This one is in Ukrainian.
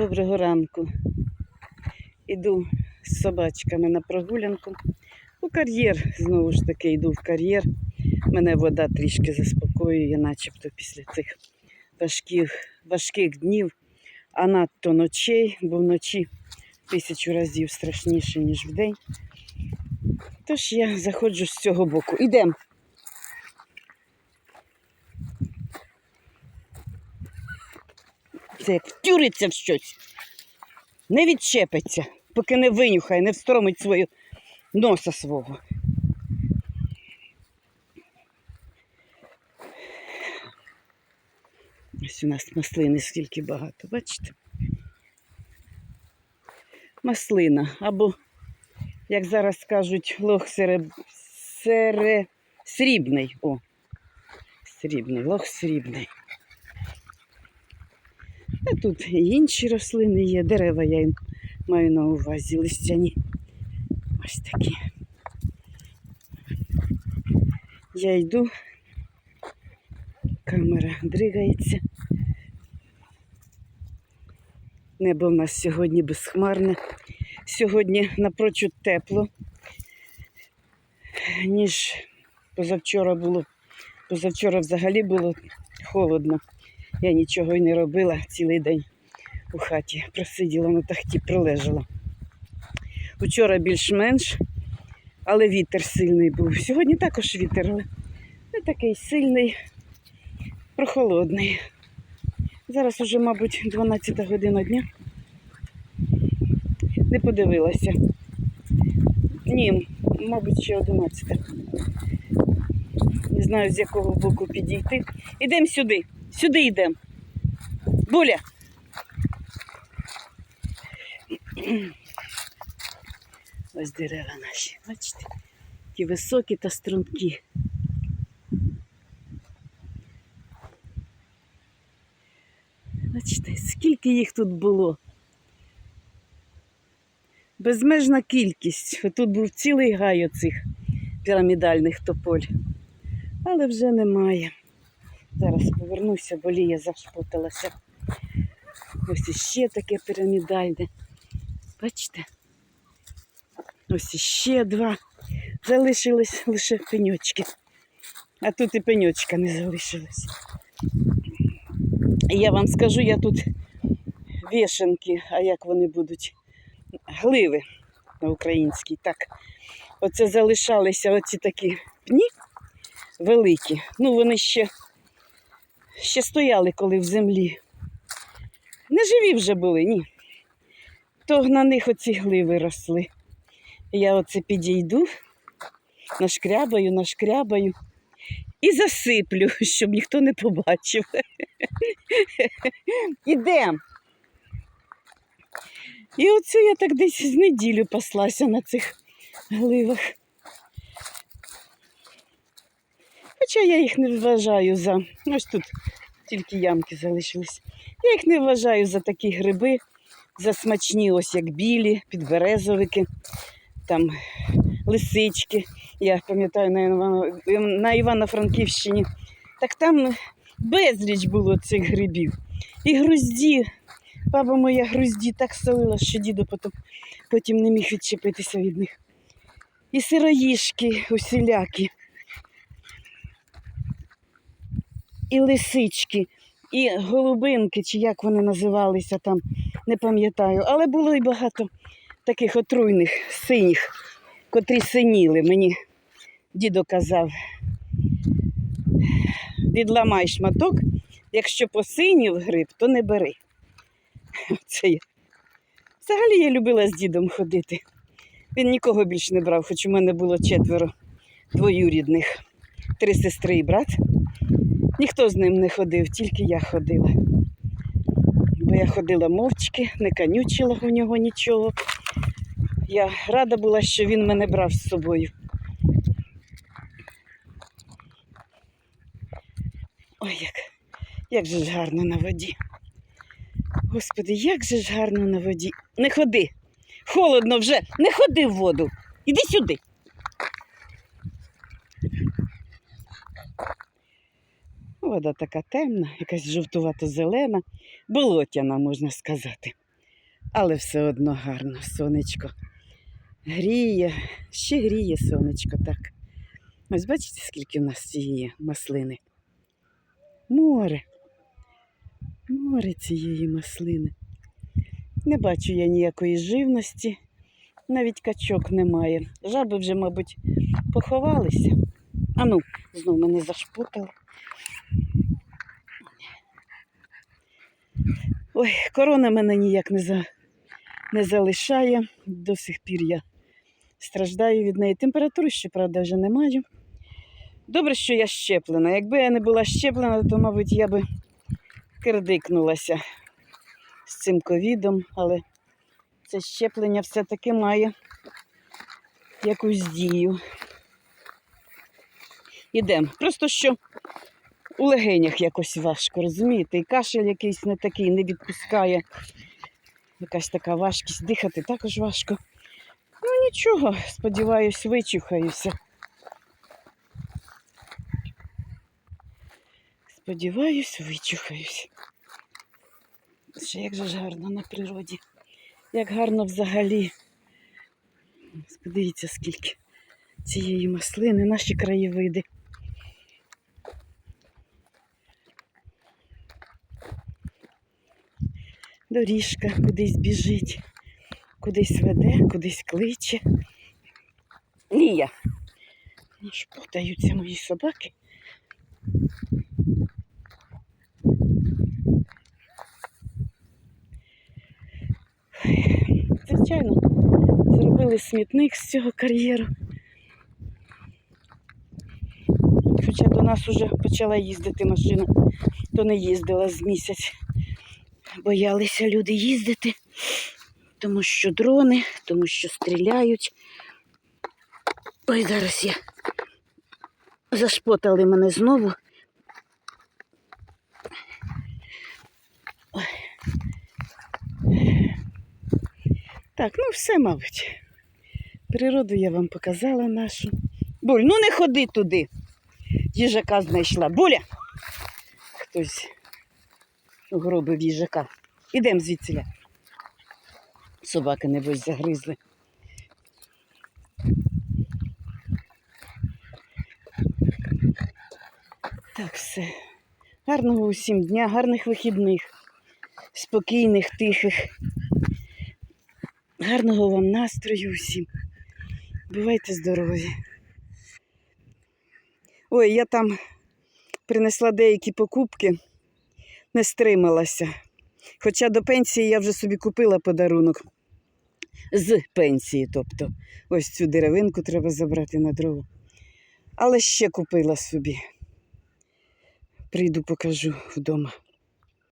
Доброго ранку. Іду з собачками на прогулянку. У кар'єр, знову ж таки, йду в кар'єр. Мене вода трішки заспокоює, начебто після цих важких, важких днів, а надто ночей, бо вночі тисячу разів страшніше, ніж вдень. Тож я заходжу з цього боку. Ідемо. Це як втюриться в щось. Не відчепиться, поки не винюхає, не встромить свою носа свого. Ось у нас маслини скільки багато, бачите? Маслина або, як зараз кажуть, лох сере... сере... срібний. О, срібний, лох срібний. А тут і інші рослини є, дерева я їм маю на увазі, листяні. Ось такі. Я йду, камера дригається. Небо в нас сьогодні безхмарне. Сьогодні напрочуд тепло, ніж позавчора було. Позавчора взагалі було холодно. Я нічого й не робила цілий день у хаті. Просиділа на тахті, прилежала. Вчора більш-менш, але вітер сильний був. Сьогодні також вітер, але не такий сильний, прохолодний. Зараз уже, мабуть, 12 година дня. Не подивилася. Ні, мабуть, ще 11. Не знаю, з якого боку підійти. Ідемо сюди. Сюди йдемо. Буля. Ось дерева наші, бачите? Ті високі та стрункі. Бачите, скільки їх тут було. Безмежна кількість. Тут був цілий гай оцих пірамідальних тополь. Але вже немає. Зараз повернуся, бо лія зашпоталася. Ось іще таке пірамідальне. Бачите? Ось іще два. Залишились лише пеньочки. А тут і пеньочка не залишилось. І Я вам скажу, я тут вішенки, а як вони будуть? Гливи на українській. Так. Оце залишалися оці такі пні великі. Ну, вони ще ще стояли, коли в землі. Не живі вже були, ні. То на них оці гливи росли. Я оце підійду, нашкрябаю, нашкрябаю і засиплю, щоб ніхто не побачив. Ідем. І оце я так десь з неділю паслася на цих гливах. Хоча я їх не вважаю за. Ось тут тільки ямки залишились. Я їх не вважаю за такі гриби, за смачні, ось як білі, підберезовики, там лисички. Я пам'ятаю на Івано- на Івано-Франківщині. Так там безліч було цих грибів. І грузді. Баба моя грузді так солила, що дідо потім, потім не міг відчепитися від них. І сироїшки усілякі. І лисички, і голубинки, чи як вони називалися там, не пам'ятаю. Але було і багато таких отруйних синіх, котрі синіли. Мені дідо казав, відламай шматок, якщо посинів гриб, то не бери. Це я. Взагалі я любила з дідом ходити. Він нікого більше не брав, хоч у мене було четверо двоюрідних, три сестри і брат. Ніхто з ним не ходив, тільки я ходила. Бо я ходила мовчки, не канючила у нього нічого. Я рада була, що він мене брав з собою. Ой, як, як же ж гарно на воді. Господи, як же ж гарно на воді. Не ходи. Холодно вже, не ходи в воду. Іди сюди. Вода така темна, якась жовтувато-зелена, болотяна, можна сказати. Але все одно гарно, сонечко. Гріє, ще гріє сонечко, так. Ось бачите, скільки у нас цієї маслини? Море. Море цієї маслини. Не бачу я ніякої живності, навіть качок немає. Жаби вже, мабуть, поховалися. Ану, знов мене зашпутали. Ой, корона мене ніяк не, за... не залишає. До сих пір я страждаю від неї. Температури, щоправда, вже не маю. Добре, що я щеплена. Якби я не була щеплена, то, мабуть, я би кирдикнулася з цим ковідом, але це щеплення все-таки має якусь дію. Ідемо. Просто що у легенях якось важко, розумієте? І кашель якийсь не такий, не відпускає. Якась така важкість. Дихати також важко. Ну нічого, сподіваюсь, вичухаюся. Сподіваюсь, вичухаюсь. Ще як же ж гарно на природі. Як гарно взагалі. Подивіться, скільки цієї маслини, наші краєвиди. Доріжка кудись біжить, кудись веде, кудись кличе. Лія. Ну, Шпотаються мої собаки. Звичайно, зробили смітник з цього кар'єру. Хоча до нас уже почала їздити машина, то не їздила з місяць. Боялися люди їздити, тому що дрони, тому що стріляють. Ой, зараз я зашпотали мене знову. Так, ну все, мабуть. Природу я вам показала нашу. Буль, ну не ходи туди. Їжака знайшла. Буля! Хтось угробив їжака. Ідемо звідсіля. Собаки, небось, загризли. Так, все. Гарного усім дня, гарних вихідних, спокійних, тихих. Гарного вам настрою усім. Бувайте здорові. Ой, я там принесла деякі покупки, не стрималася. Хоча до пенсії я вже собі купила подарунок. З пенсії, тобто, ось цю деревинку треба забрати на дрова. Але ще купила собі. Прийду, покажу вдома.